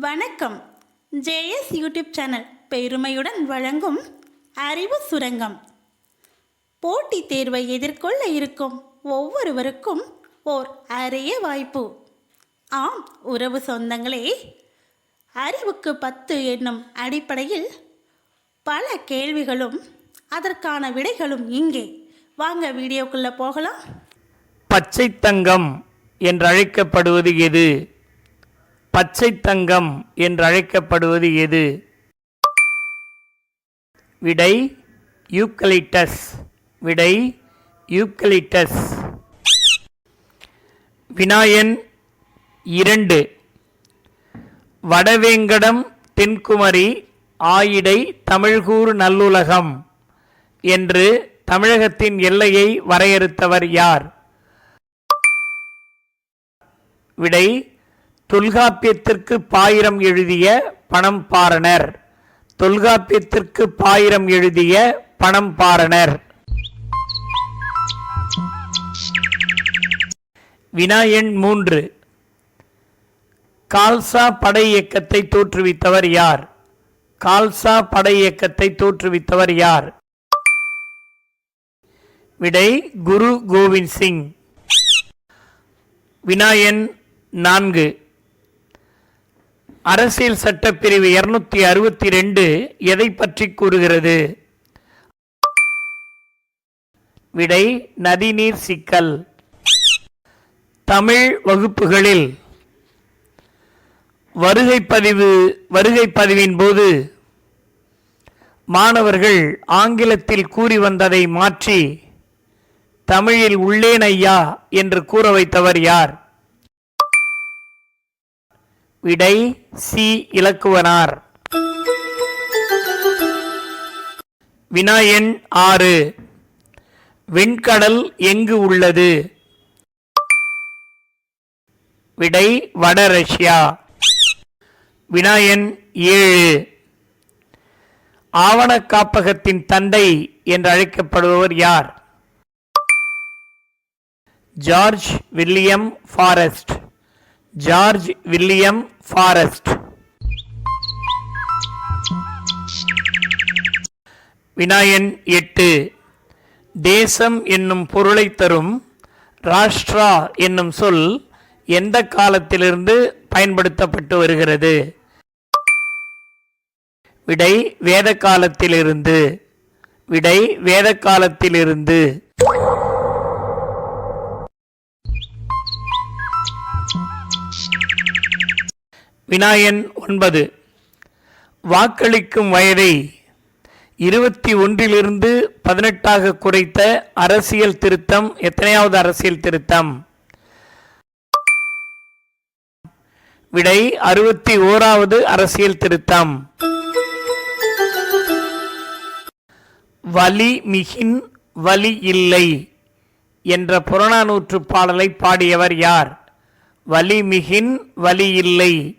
வணக்கம். JS YouTube channel பெருமையுடன் வழங்கும் அறிவு சுரங்கம். போட்டித் தேர்வை எதிர்கொள்ள இருக்கும் ஒவ்வொருவருக்கும் ஓர் அரிய வாய்ப்பு. ஆம் உறவு சொந்தங்களே அறிவுக்கு பத்து என்னும் அடிப்படையில் பல கேள்விகளும் அதற்கான விடைகளும் இங்கே. வாங்க வீடியோக்குள்ளே போகலாம். பச்சை தங்கம் என்றழைக்கப்படுவது எது? பச்சை தங்கம் என்றழைக்கப்படுவது எது? விடை யூக்கலிட்டஸ். விடை யூக்கலிட்டஸ். வினாயன் இரண்டு. வடவேங்கடம் தென்குமரி ஆயிடை தமிழ்கூர் நல்லுலகம் என்று தமிழகத்தின் எல்லையை வரையறுத்தவர் யார்? விடை தொல்காப்பியத்திற்கு பாயிரம் எழுதிய பணம் பாரணர். தொல்காப்பியத்திற்கு பாயிரம் எழுதிய பணம் பாரணர். வினா எண் மூன்று. கால்சா படை இயக்கத்தை தோற்றுவித்தவர் யார்? கால்சா படை இயக்கத்தை தோற்றுவித்தவர் யார்? விடை குரு கோவிந்த் சிங். வினாயன் நான்கு. அரசியல் சட்டப்பிரிவு இருநூத்தி அறுபத்தி ரெண்டு எதை பற்றி கூறுகிறது? விடை நதிநீர் சிக்கல். தமிழ் வகுப்புகளில் வருகை பதிவு வருகை பதிவின் போது மாணவர்கள் ஆங்கிலத்தில் கூறி வந்ததை மாற்றி தமிழில் உள்ளேன் ஐயா என்று கூற வைத்தவர் யார்? விடை சி இலக்குவனார். வினா எண் ஆறு. விண்கடல் எங்கு உள்ளது? விடை வட ரஷ்யா வினா எண் ஏழு. ஆவண காப்பகத்தின் தந்தை என்று அழைக்கப்படுபவர் யார்? George William Forrest. George William Forrest. வினாயன் எட்டு. தேசம் என்னும் பொருளை தரும் ராஷ்டிரா என்னும் சொல் எந்த காலத்திலிருந்து பயன்படுத்தப்பட்டு வருகிறது? விடை வேத காலத்திலிருந்து விடை வேத காலத்திலிருந்து வினாயன் ஒன்பது. வாக்களிக்கும் வயதை இருபத்தி ஒன்றிலிருந்து பதினெட்டாக குறைத்த அரசியல் திருத்தம் எத்தனையாவது அரசியல் திருத்தம்? விடை அறுபத்தி ஓராவது அரசியல் திருத்தம். வலி மிகின் வலி இல்லை என்ற புறநானூற்று பாடலை பாடியவர் யார்? வலி மிகின் வலி இல்லை